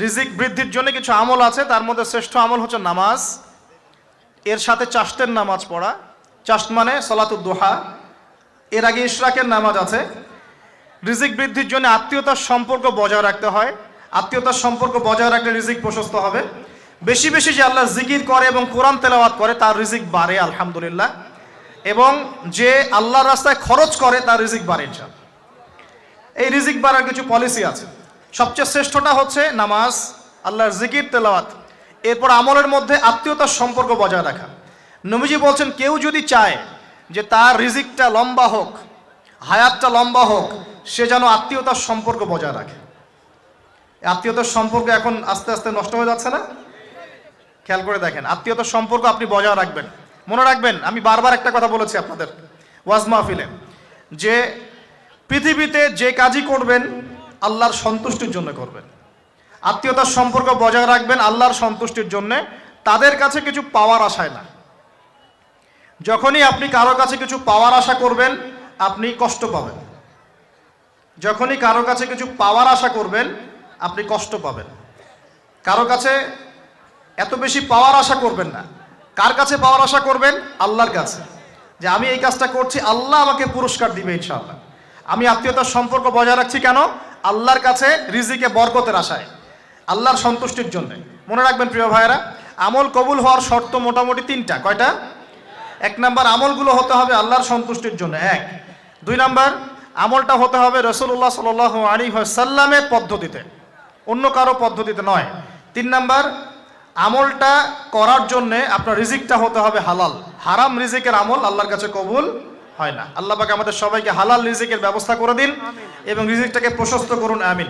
রিজিক বৃদ্ধির জন্য কিছু আমল আছে, তার মধ্যে শ্রেষ্ঠ আমল হচ্ছে নামাজ। এর সাথে চাষতের নামাজ পড়া। চাষ্ট মানে সলাতুদ্দোহা এর আগে ইশরাকের নামাজ আছে। রিজিক বৃদ্ধির জন্য আত্মীয়তার সম্পর্ক বজায় রাখতে হয়। আত্মীয়তার সম্পর্ক বজায় রাখলে রিজিক প্রশস্ত হবে। বেশি বেশি যে আল্লাহ জিকির করে এবং কোরআন তেলাওয়াত করে, তার রিজিক বাড়ে, আলহামদুলিল্লাহ। এবং যে আল্লাহর রাস্তায় খরচ করে, তার রিজিক বাড়ে। এই রিজিক বাড়ার কিছু পলিসি আছে। সবচেয়ে শ্রেষ্ঠটা হচ্ছে নামাজ, আল্লাহর জিকির, তেলাওয়াত। এরপর আমলের মধ্যে আত্মীয়তার সম্পর্ক বজায় রাখা। নবীজি বলছেন, কেউ যদি চায় যে তার রিজিকটা লম্বা হোক, হায়াতটা লম্বা হোক, সে যেন আত্মীয়তার সম্পর্ক বজায় রাখে। আত্মীয়তার সম্পর্ক এখন আস্তে আস্তে নষ্ট হয়ে যাচ্ছে না? খেয়াল করে দেখেন, আত্মীয়তার সম্পর্ক আপনি বজায় রাখবেন। মনে রাখবেন, আমি বারবার একটা কথা বলেছি আপনাদের ওয়াজ মাহফিলে, যে পৃথিবীতে যে কাজই করবেন আল্লাহর সন্তুষ্টির জন্য করবেন। আত্মীয়তার সম্পর্ক বজায় রাখবেন আল্লাহর সন্তুষ্টির জন্য। তাদের কাছে কিছু পাওয়ার আশায় না। যখনই আপনি কারও কাছে কিছু পাওয়ার আশা করবেন, আপনি কষ্ট পাবেন। যখনই কারও কাছে কিছু পাওয়ার আশা করবেন, আপনি কষ্ট পাবেন। কারও কাছে এত বেশি পাওয়ার আশা করবেন না। কার কাছে পাওয়ার আশা করবেন? আল্লাহর কাছে। যে আমি এই কাজটা করছি, আল্লাহ আমাকে পুরস্কার দিবে ইনশাআল্লাহ। আমি আত্মীয়তার সম্পর্ক বজায় রাখছি কেন? আল্লাহর কাছে রিজিকে বরকতের আশায়, আল্লাহর সন্তুষ্টির জন্য। মনে রাখবেন প্রিয় ভাইয়েরা, আমল কবুল হওয়ার শর্ত মোটামুটি তিনটা। কয়টা? এক নাম্বার, আমলগুলো হতে হবে আল্লাহর সন্তুষ্টির জন্য। এক। দুই নাম্বার, আমলটা হতে হবে রসুল্লাহ সাল আলী সাল্লামের পদ্ধতিতে। অন্য কারও পদ্ধতিতে নয়। তিন নাম্বার, আমলটা করার জন্যে আপনার রিজিকটা হতে হবে হালাল। হারাম রিজিকের আমল আল্লাহর কাছে কবুল হয় না। আল্লাহ পাক আমাদের সবাইকে হালাল রিজিকের ব্যবস্থা করে দিন এবং রিজিকটাকে প্রশস্ত করুন আমিন।